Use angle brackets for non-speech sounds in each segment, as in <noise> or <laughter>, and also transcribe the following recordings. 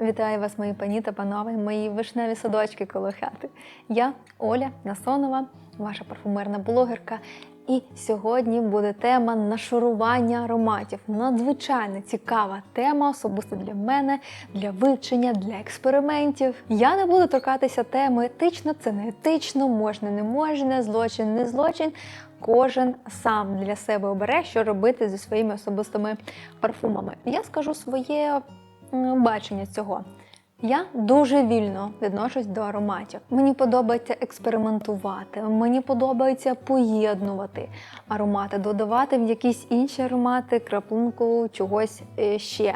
Вітаю вас, мої пані та панове, мої вишневі садочки коло хати. Я Оля Насонова, ваша парфумерна блогерка. І сьогодні буде тема нашарування ароматів. Надзвичайно цікава тема, особисто для мене, для вивчення, для експериментів. Я не буду торкатися теми етично, це не етично, можна, не можна, злочин, не злочин. Кожен сам для себе обере, що робити зі своїми особистими парфумами. Я скажу своє бачення цього. Я дуже вільно відношусь до ароматів. Мені подобається експериментувати, мені подобається поєднувати аромати, додавати в якісь інші аромати, краплинку чогось е, ще.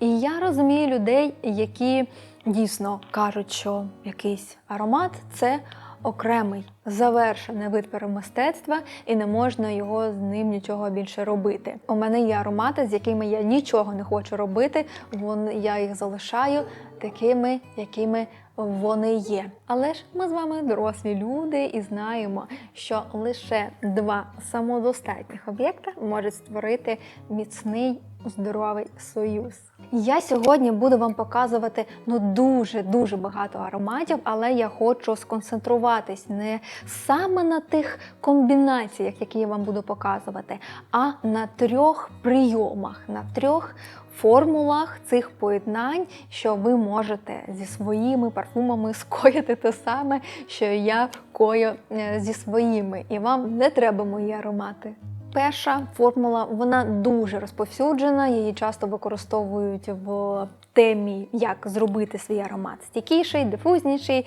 І я розумію людей, які дійсно кажуть, що якийсь аромат це окремий завершений витвір мистецтва, і не можна його з ним нічого більше робити. У мене є аромати, з якими я нічого не хочу робити. Вон я їх залишаю такими, якими вони є. Але ж ми з вами дорослі люди і знаємо, що лише два самодостатніх об'єкта можуть створити міцний здоровий союз. Я сьогодні буду вам показувати ну дуже дуже багато ароматів, але я хочу сконцентруватись не саме на тих комбінаціях, які я вам буду показувати, а на трьох прийомах, на трьох формулах цих поєднань, що ви можете зі своїми парфумами скоїти те саме, що я кою е, зі своїми, і вам не треба мої аромати. Перша формула вона дуже розповсюджена, її часто використовують в темі, як зробити свій аромат стійкіший, дифузніший.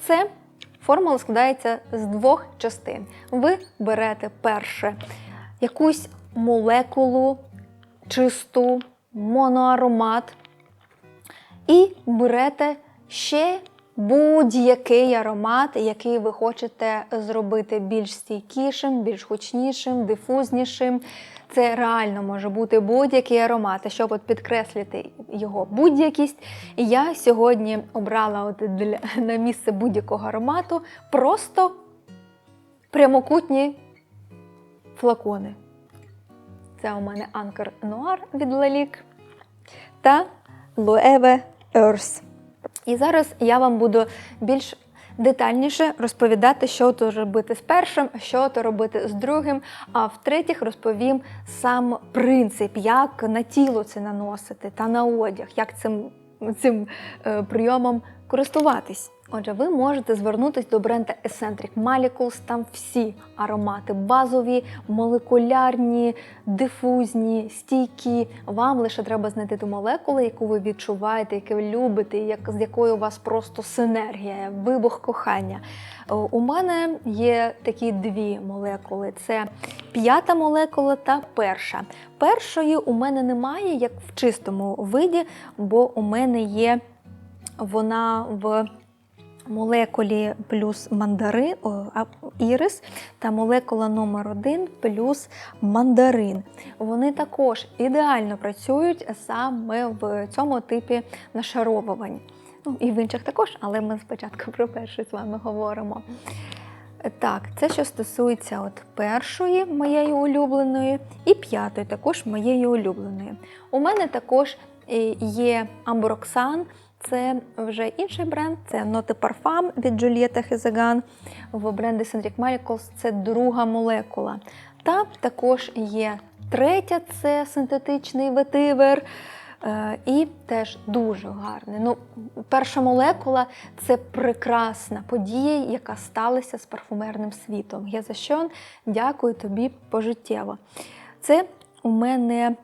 Це формула складається з двох частин. Ви берете перше якусь молекулу, чисту, моноаромат, і берете ще будь-який аромат, який ви хочете зробити більш стійкішим, більш гучнішим, дифузнішим. Це реально може бути будь-який аромат. І щоб от підкреслити його будь-якість, я сьогодні обрала от для, на місце будь-якого аромату просто прямокутні флакони. Це у мене Anchor Noir від Lalique та Loewe Earth. І зараз я вам буду більш детальніше розповідати, що то робити з першим, що то робити з другим. А в-третіх, розповім сам принцип, як на тіло це наносити та на одяг, як цим, цим е, прийомом користуватись. Отже, ви можете звернутися до бренда Eccentric Molecules, там всі аромати базові, молекулярні, дифузні, стійкі. Вам лише треба знайти ту молекулу, яку ви відчуваєте, яку ви любите, як, з якою у вас просто синергія, вибух кохання. Е, У мене є такі дві молекули: це п'ята молекула та перша. Першої у мене немає, як в чистому виді, бо у мене є вона в молекулі плюс мандарин, ірис та молекула номер 1 плюс мандарин. Вони також ідеально працюють саме в цьому типі нашаровувань. Ну, і в інших також, але ми спочатку про перший з вами говоримо. Так, це що стосується от першої моєї улюбленої і п'ятої, також моєї улюбленої. У мене також е, є Амброксан, це вже інший бренд, це Note Parfum від Julieta Хезеган. В бренді Centric Molecules це друга молекула. Та також є третя, це синтетичний ветивер. Е, І теж дуже гарне. Ну, перша молекула це прекрасна подія, яка сталася з парфумерним світом. Я за що дякую тобі пожиттєво. Це у мене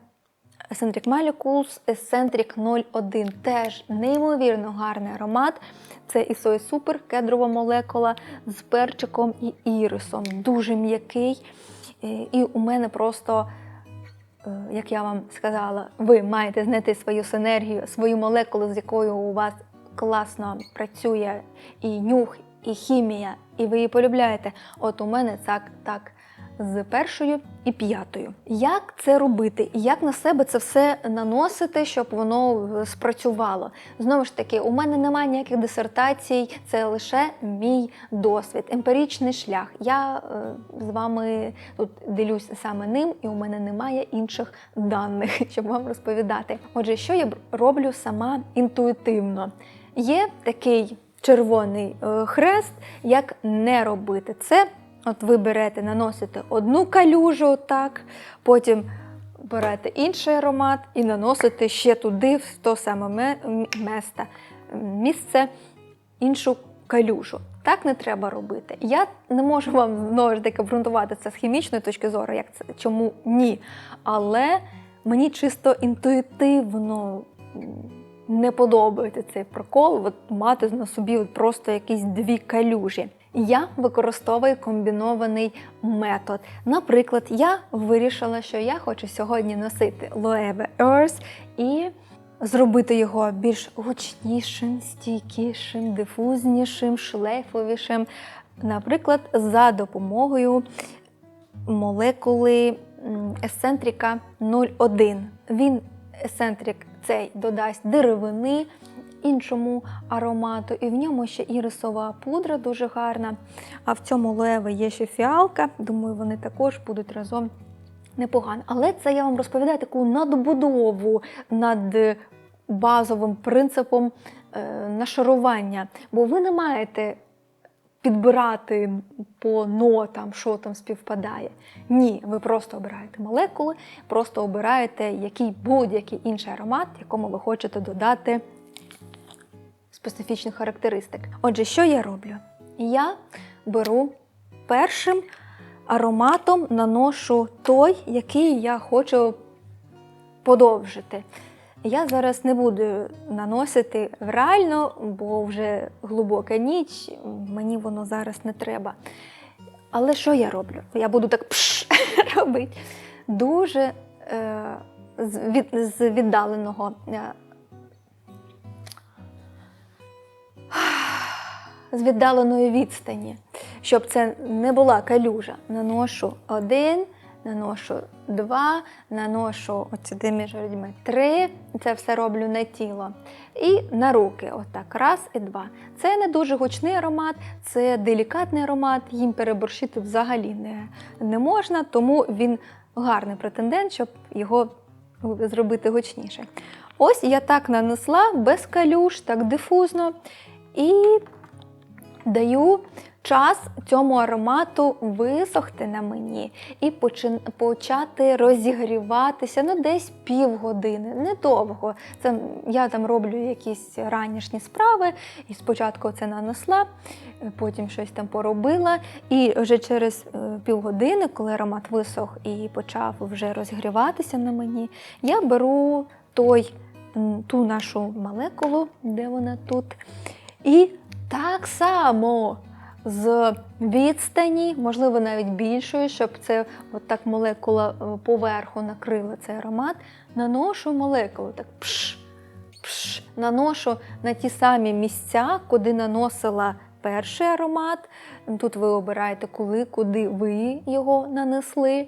Eccentric Molecules Eccentric 01. Теж неймовірно гарний аромат. Це Ісой Супер, кедрова молекула з перчиком і ірисом. Дуже м'який. Е, І у мене просто е, як я вам сказала, ви маєте знайти свою синергію, свою молекулу, з якою у вас класно працює і нюх, і хімія, і ви її полюбляєте. От у мене так, так з першою і п'ятою. Як це робити? Як на себе це все наносити, щоб воно е, спрацювало? Знову ж таки, у мене немає ніяких дисертацій, це лише мій досвід, емпіричний шлях. Я е, з вами тут ділюсь саме ним, і у мене немає інших даних, <laughs> щоб вам розповідати. Отже, що я роблю сама інтуїтивно? Є такий червоний е, хрест, як не робити це. От ви берете, наносите одну калюжу, так, потім берете інший аромат і наносите ще туди, в то саме ме- место, місце, іншу калюжу. Так не треба робити. Я не можу вам знову ж таки обґрунтувати це з хімічної точки зору, як це чому ні. Але мені чисто інтуїтивно не подобається цей прикол, от мати на собі от просто якісь дві калюжі. Я використовую комбінований метод. Наприклад, я вирішила, що я хочу сьогодні носити Loewe Earth і зробити його більш гучнішим, стійкішим, дифузнішим, шлейфовішим. Наприклад, за допомогою молекули есцентрика 0,1. Він есцентрик цей додасть деревини іншому аромату, і в ньому ще ірисова пудра дуже гарна. А в цьому лоеве є ще фіалка. Думаю, вони також будуть разом непогано. Але це я вам розповідаю таку надбудову над базовим принципом е, нашарування. Бо ви не маєте підбирати по нотам, що там співпадає. Ні, ви просто обираєте молекули, просто обираєте який будь-який інший аромат, якому ви хочете додати специфічних характеристик. Отже, що я роблю? Я беру першим ароматом наношу той, який я хочу подовжити. Я зараз не буду наносити реально, бо вже глибока ніч, мені воно зараз не треба. Але що я роблю? Я буду так пш <laughs> робити. Дуже е, від, з віддаленого з віддаленої відстані, щоб це не була калюжа. Наношу один, наношу два, наношу от сюди між три. Це все роблю на тіло. І на руки. Отак. Раз і два. Це не дуже гучний аромат, це делікатний аромат. Їм переборщити взагалі не, не можна, тому він гарний претендент, щоб його зробити гучніше. Ось я так нанесла без калюш, так дифузно. І даю час цьому аромату висохти на мені і почати розігріватися ну, десь півгодини, недовго. Це я там роблю якісь ранішні справи, і спочатку це нанесла, потім щось там поробила. І вже через е, півгодини, коли аромат висох і почав вже розігріватися на мені, я беру той, ту нашу молекулу, де вона тут. І так само з відстані, можливо, навіть більшої, щоб це от молекула е, поверху накрила цей аромат, наношу молекулу так пш, пш, наношу на ті самі місця, куди наносила перший аромат. Тут ви обираєте, коли, куди ви його нанесли.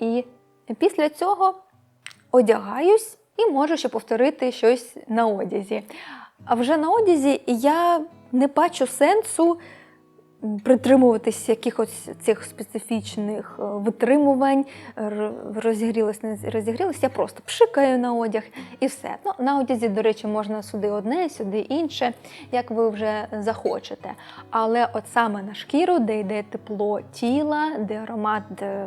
І після цього одягаюсь і можу ще повторити щось на одязі. А вже на одязі я не бачу сенсу притримуватись якихось цих специфічних е, витримувань, розігрілась, не розігрілась, я просто пшикаю на одяг і все. Ну, на одязі, до речі, можна сюди одне, сюди інше, як ви вже захочете. Але от саме на шкіру, де йде тепло тіла, де аромат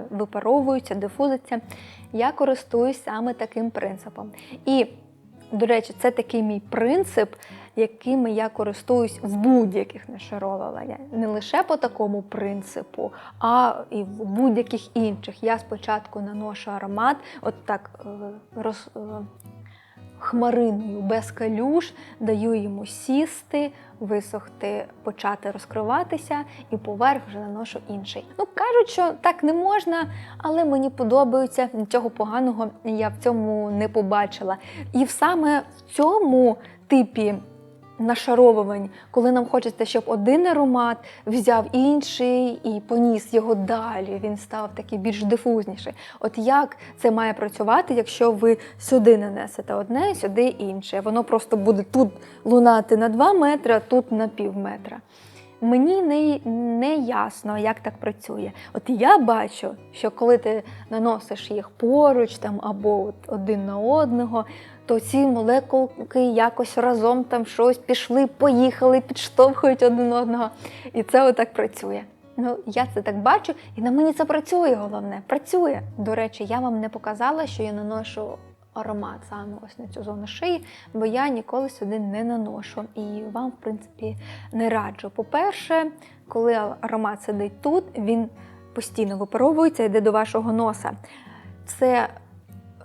випаровується, дифузиться, я користуюсь саме таким принципом. І до речі, це такий мій принцип, якими я користуюсь в будь-яких нашаровуваннях. Не лише по такому принципу, а і в будь-яких інших. Я спочатку наношу аромат, от так е, роз, е, хмариною без калюш, даю йому сісти, висохти, почати розкриватися, і поверх вже наношу інший. Ну кажуть, що так не можна, але мені подобається. Нічого поганого я в цьому не побачила. І саме в цьому типі нашаровувань, коли нам хочеться, щоб один аромат взяв інший і поніс його далі. Він став такий більш дифузніший. От як це має працювати, якщо ви сюди нанесете одне, сюди інше. Воно просто буде тут лунати на 2 метри, а тут на пів метра. Мені не, не ясно, як так працює. От я бачу, що коли ти наносиш їх поруч там або от один на одного, то ці молекулки якось разом там щось пішли, поїхали, підштовхують один одного. І це отак працює. Ну, я це так бачу, і на мені це працює головне. Працює. До речі, я вам не показала, що я наношу аромат саме ось на цю зону шиї, бо я ніколи сюди не наношу. І вам, в принципі, не раджу. По-перше, коли аромат сидить тут, він постійно випаровується, йде до вашого носа. Це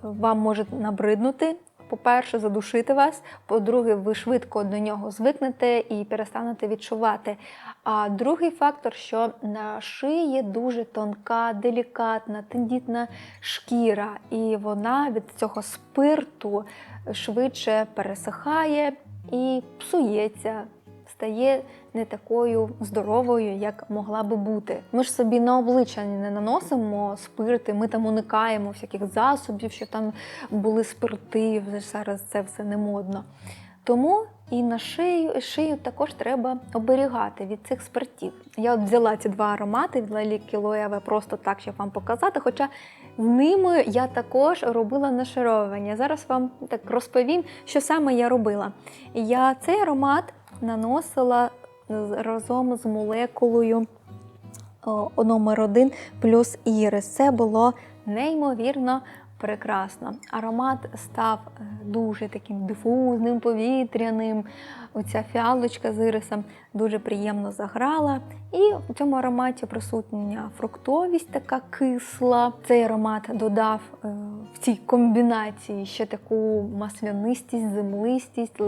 вам може набриднути. По-перше, задушити вас. По-друге, ви швидко до нього звикнете і перестанете відчувати. А другий фактор, що на шиї дуже тонка, делікатна, тендітна шкіра, і вона від цього спирту швидше пересихає і псується, стає не такою здоровою, як могла би бути. Ми ж собі на обличчя не наносимо спирти, ми там уникаємо всяких засобів, що там були спирти. Зараз це все не модно. Тому і на шию, шию також треба оберігати від цих спиртів. Я от взяла ці два аромати від Лаліки Лоєве просто так, щоб вам показати. Хоча з ними я також робила нашаровування. Зараз вам так розповім, що саме я робила. Я цей аромат наносила разом з молекулою о, номер 1 плюс ірис. Це було неймовірно прекрасно. Аромат став е, дуже таким дифузним, повітряним. Оця фіалочка з ірисом дуже приємно заграла. І в цьому ароматі присутня фруктовість така кисла. Цей аромат додав е, в цій комбінації ще таку маслянистість, землистість,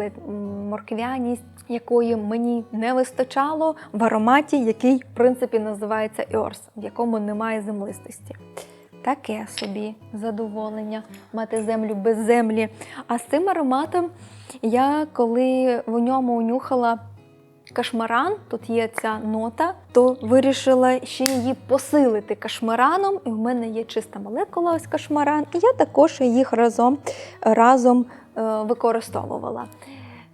морквяність, якої мені не вистачало в ароматі, який, в принципі, називається Earth, в якому немає землистості. Таке собі задоволення мати землю без землі. А з цим ароматом я коли в ньому унюхала кашмаран, тут є ця нота, то вирішила ще її посилити кашмараном. І в мене є чиста молекула, ось кашмаран, і я також їх разом, разом е, використовувала.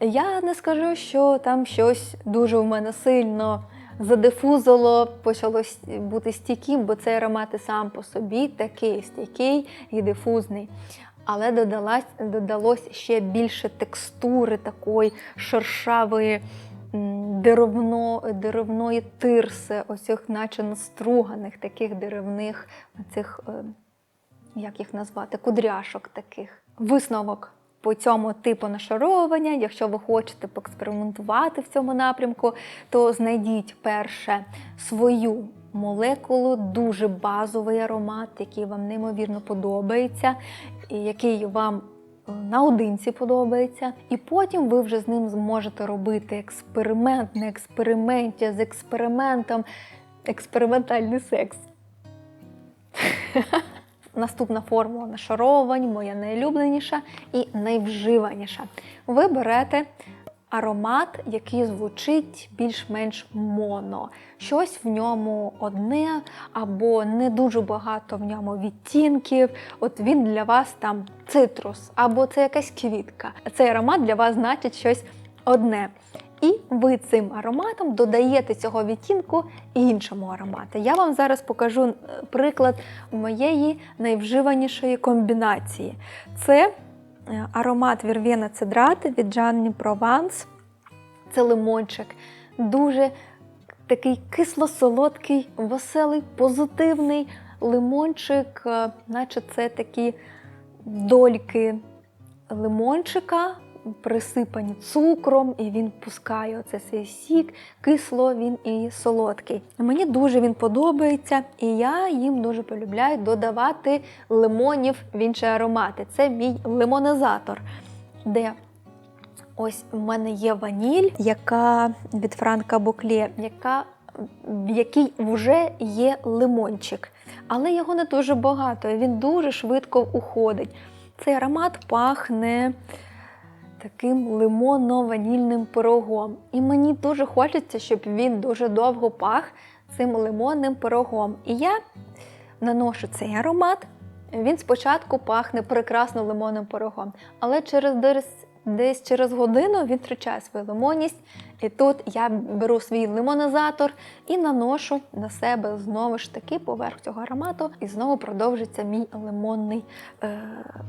Я не скажу, що там щось дуже у мене сильно задифузило, почало бути стійким, бо цей аромат сам по собі такий стійкий і дифузний. Але додалось, додалось ще більше текстури такої шершавої деревно, деревної тирси, оцих наче наструганих таких деревних, цих, як їх назвати, кудряшок таких. Висновок по цьому типу нашаровування. Якщо ви хочете поекспериментувати в цьому напрямку, то знайдіть перше свою молекулу, дуже базовий аромат, який вам неймовірно подобається, який вам е, наодинці подобається. І потім ви вже з ним зможете робити експеримент на експерименті з експериментом, експериментальний секс. <laughs> Наступна формула нашаровувань, моя найулюбленіша і найвживаніша. Ви берете аромат, який звучить більш-менш моно. Щось в ньому одне, або не дуже багато в ньому відтінків. От він для вас там цитрус, або це якась квітка. Цей аромат для вас значить щось одне. І ви цим ароматом додаєте цього відтінку іншому аромату. Я вам зараз покажу е, приклад моєї найвживанішої комбінації. Це е, аромат Вірвєна Цедрати від Джанні Прованс. Це лимончик. Дуже такий кисло-солодкий, веселий, позитивний лимончик, е, наче це такі дольки лимончика присипані цукром, і він пускає оце цей сік, кисло він і солодкий. Мені дуже він подобається, і я їм дуже полюбляю додавати лимонів в інші аромати. Це мій лимонизатор, де ось в мене є ваніль, яка від Франка Буклє, яка в якій вже є лимончик. Але його не дуже багато, він дуже швидко уходить. Цей аромат пахне таким лимонно-ванільним пирогом. І мені дуже хочеться, щоб він дуже довго пах цим лимонним пирогом. І я наношу цей аромат. Він спочатку пахне прекрасно лимонним пирогом, але через десь, через годину він втрачає свою лимонність. І тут я беру свій лимонизатор і наношу на себе знову ж таки поверх цього аромату, і знову продовжиться мій лимонний е,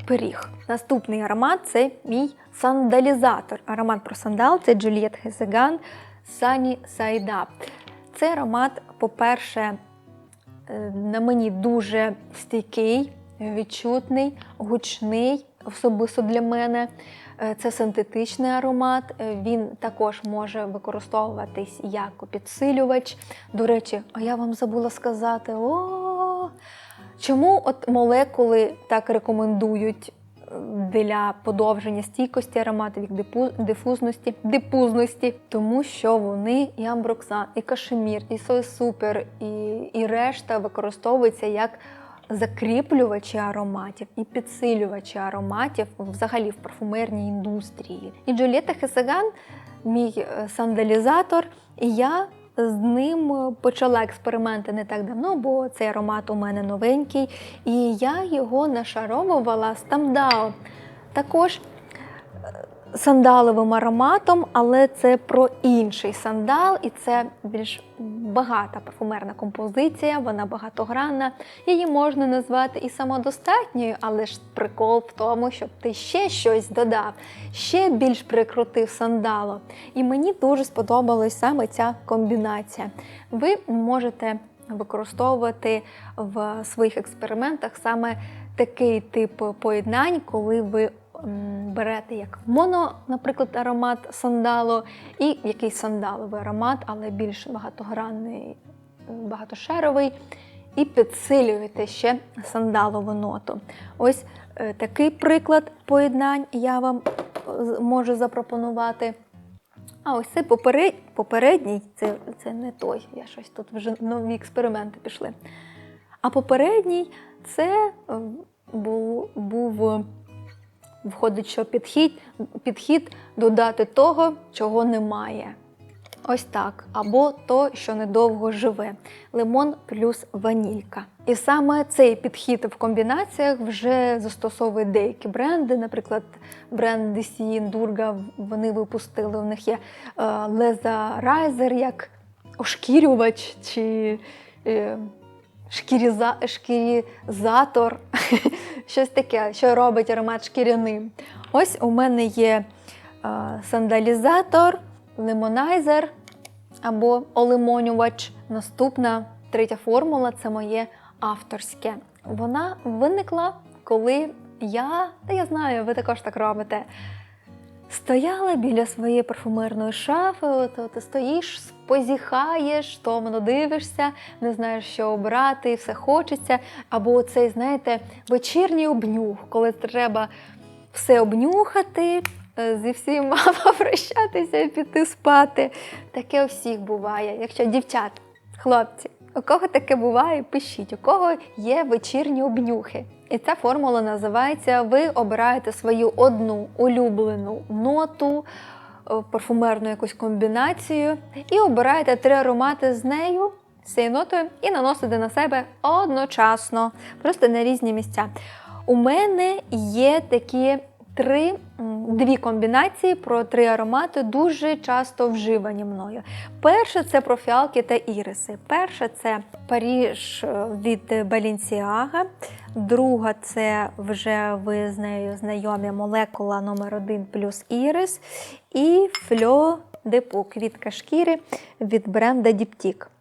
пиріг. Наступний аромат це мій сандалізатор. Аромат про сандал це Juliet Хезеган Side Up. Цей аромат, по-перше, е, на мені дуже стійкий, відчутний, гучний, особисто для мене. Е, Це синтетичний аромат. Е, Він також може використовуватись як підсилювач. До речі, а я вам забула сказати: о, чому от молекули так рекомендують е, для подовження стійкості ароматів, як дипу- дифузності, дипузності, тому що вони і амброксан, і кашемір, і сой-супер, і, і решта використовуються як закріплювачі ароматів і підсилювачі ароматів взагалі в парфумерній індустрії. І Джулієта Хесеган, мій е, сандалізатор, і я з ним е, почала експерименти не так давно, бо цей аромат у мене новенький, і я його нашаровувала з Тамдао. Також сандаловим ароматом, але це про інший сандал, і це більш багата парфумерна композиція, вона багатогранна. Її можна назвати і самодостатньою, але ж прикол в тому, щоб ти ще щось додав, ще більш прикрутив сандало. І мені дуже сподобалась саме ця комбінація. Ви можете використовувати в своїх експериментах саме такий тип поєднань, коли ви берете як моно, наприклад, аромат сандалу, і якийсь сандаловий аромат, але більш багатогранний, багатошаровий, і підсилюєте ще сандалову ноту. Ось е, такий приклад поєднань я вам е, можу запропонувати. А ось поперед... попередній, це, це не той, я щось тут вже нові експерименти пішли. А попередній це е, був, був входить, що підхід, підхід додати того, чого немає. Ось так. Або то, що недовго живе. Лимон плюс ванілька. І саме цей підхід в комбінаціях вже застосовують деякі бренди. Наприклад, бренд DC Durga, вони випустили. У них є е, Leza Riser як ошкірювач чи е, шкіріза, шкірізатор, <laughs> щось таке, що робить аромат шкіряним. Ось у мене є е, сандалізатор, лимонайзер або олимонювач. Наступна третя формула це моє авторське. Вона виникла, коли я, та я знаю, ви також так робите. Стояла біля своєї парфумерної шафи, от, от ти стоїш, позіхаєш, томно дивишся, не знаєш, що обрати, і все хочеться. Або цей, знаєте, вечірній обнюх, коли треба все обнюхати, е, зі всіма <laughs> попрощатися і піти спати. Таке у всіх буває. Якщо дівчат, хлопці, у кого таке буває, пишіть, у кого є вечірні обнюхи. І ця формула називається: ви обираєте свою одну улюблену ноту, парфумерну якусь комбінацію, і обираєте три аромати з нею, з цією нотою, і наносите на себе одночасно, просто на різні місця. У мене є такі три, дві комбінації про три аромати, дуже часто вживані мною. Перше це про фіалки та іриси. Перше це Паріж е, від Balenciaga. Друга це вже ви з нею знайомі молекула номер 1 плюс ірис. І Фльо Депо квітка шкіри від бренда Діптік.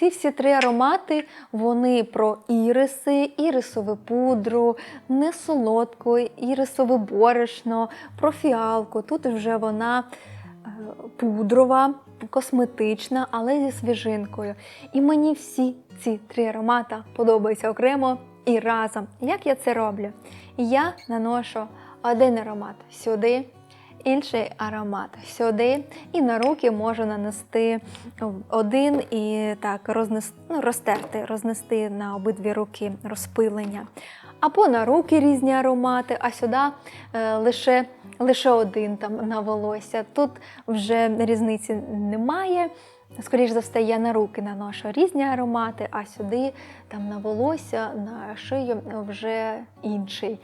Ці всі три аромати вони про іриси, ірисову пудру, несолодку, ірисове борошно, про фіалку. Тут вже вона е, пудрова, косметична, але зі свіжинкою. І мені всі ці три аромата подобаються окремо і разом. Як я це роблю? Я наношу один аромат сюди. Інший аромат сюди, і на руки можу нанести один і так рознести, ну, розтерти, рознести на обидві руки розпилення. або на руки різні аромати, а сюди е, лише, лише один там на волосся. Тут вже різниці немає. Скоріше за все, я на руки наношу різні аромати, а сюди там на волосся, на шию вже інший.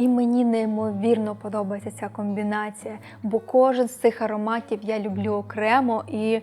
І мені неймовірно подобається ця комбінація, бо кожен з цих ароматів я люблю окремо, і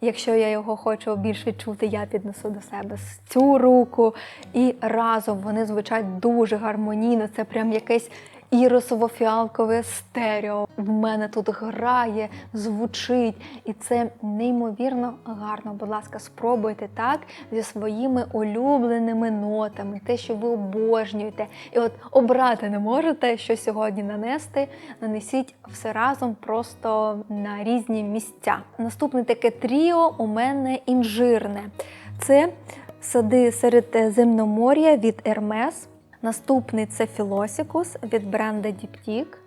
якщо я його хочу більш відчути, я піднесу до себе цю руку. І разом вони звучать дуже гармонійно. Це прям якесь іросово-фіалкове стерео. В мене тут грає, звучить, і це неймовірно гарно. Будь ласка, спробуйте так зі своїми улюбленими нотами, те, що ви обожнюєте. І от обрати не можете, що сьогодні нанести. Нанесіть все разом просто на різні місця. Наступне таке тріо у мене інжирне. Це сади серед земномор'я від Hermes. Наступний це Філосікус від бренда Діптік.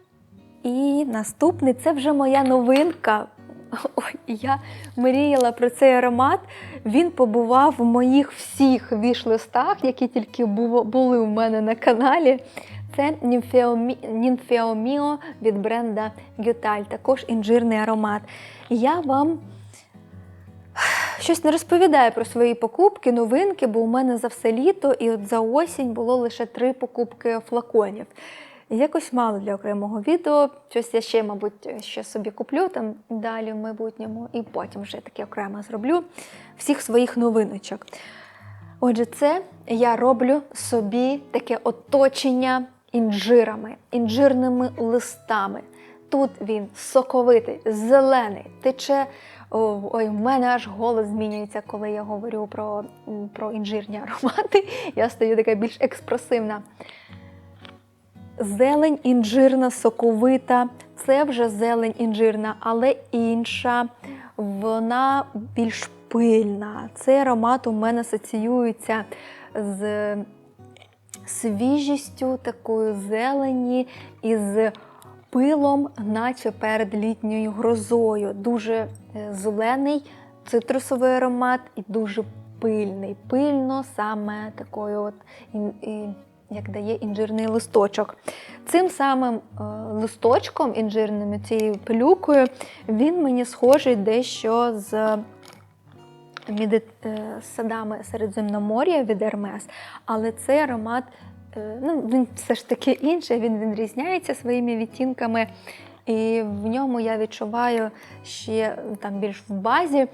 І наступний це вже моя новинка. Ой, я мріяла про цей аромат. Він побував в моїх всіх віш-листах, які тільки були у мене на каналі. Це Німфеоміо від бренда Гюталь, також інжирний аромат. Я вам щось не розповідаю про свої покупки, новинки, бо у мене за все літо і от за осінь було лише три покупки флаконів. Якось мало для окремого відео. Щось я ще, мабуть, ще собі куплю там далі в майбутньому, і потім вже таке окремо зроблю всіх своїх новиночок. Отже, це я роблю собі таке оточення інжирами, інжирними листами. Тут він соковитий, зелений, тече. Ой, в мене аж голос змінюється, коли я говорю про, про інжирні аромати. <laughs> Я стаю така більш експресивна. Зелень інжирна, соковита. Це вже зелень інжирна, але інша. Вона більш пильна. Цей аромат у мене асоціюється з свіжістю такої зелені і з пилом, наче перед літньою грозою. Дуже е, зелений цитрусовий аромат і дуже пильний. Пильно саме такою, от, як дає інжирний листочок. Цим самим е, листочком, інжирним, цією пилюкою, він мені схожий дещо з е, садами Середземномор'я від Ермес, але цей аромат ну, він все ж таки інший, він відрізняється своїми відтінками. І в ньому я відчуваю ще там більш в базі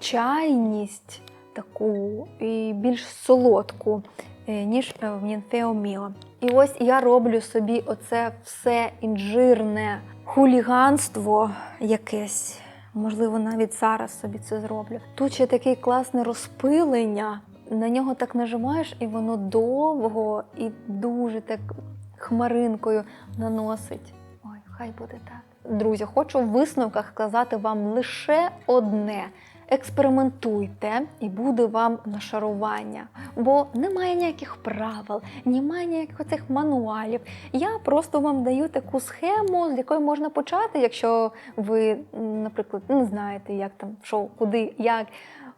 чайність таку і більш солодку, е, ніж е, в Нінфео Міо. І ось я роблю собі оце все інжирне хуліганство якесь. Можливо, навіть зараз собі це зроблю. Тут ще таке класне розпилення. На нього так нажимаєш, і воно довго і дуже так хмаринкою наносить. Ой, хай буде так. Друзі, хочу в висновках сказати вам лише одне. Експериментуйте і буде вам нашарування, бо немає ніяких правил, немає ніяких цих мануалів. Я просто вам даю таку схему, з якої можна почати, якщо ви, наприклад, не знаєте, як там, що, куди, як.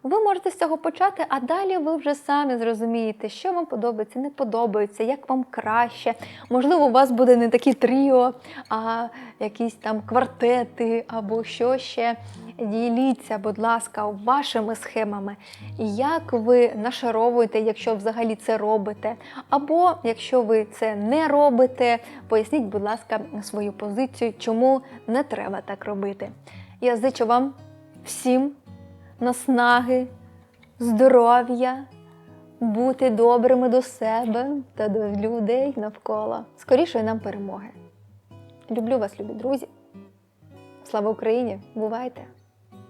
Ви можете з цього почати, а далі ви вже самі зрозумієте, що вам подобається, не подобається, як вам краще. Можливо, у вас буде не такі тріо, а якісь там квартети або що ще. Діліться, будь ласка, вашими схемами, як ви нашаровуєте, якщо взагалі це робите. Або якщо ви це не робите, поясніть, будь ласка, свою позицію, чому не треба так робити. Я зичу вам всім наснаги, здоров'я, бути добрими до себе та до людей навколо. Скорішої нам перемоги. Люблю вас, любі друзі. Слава Україні! Бувайте!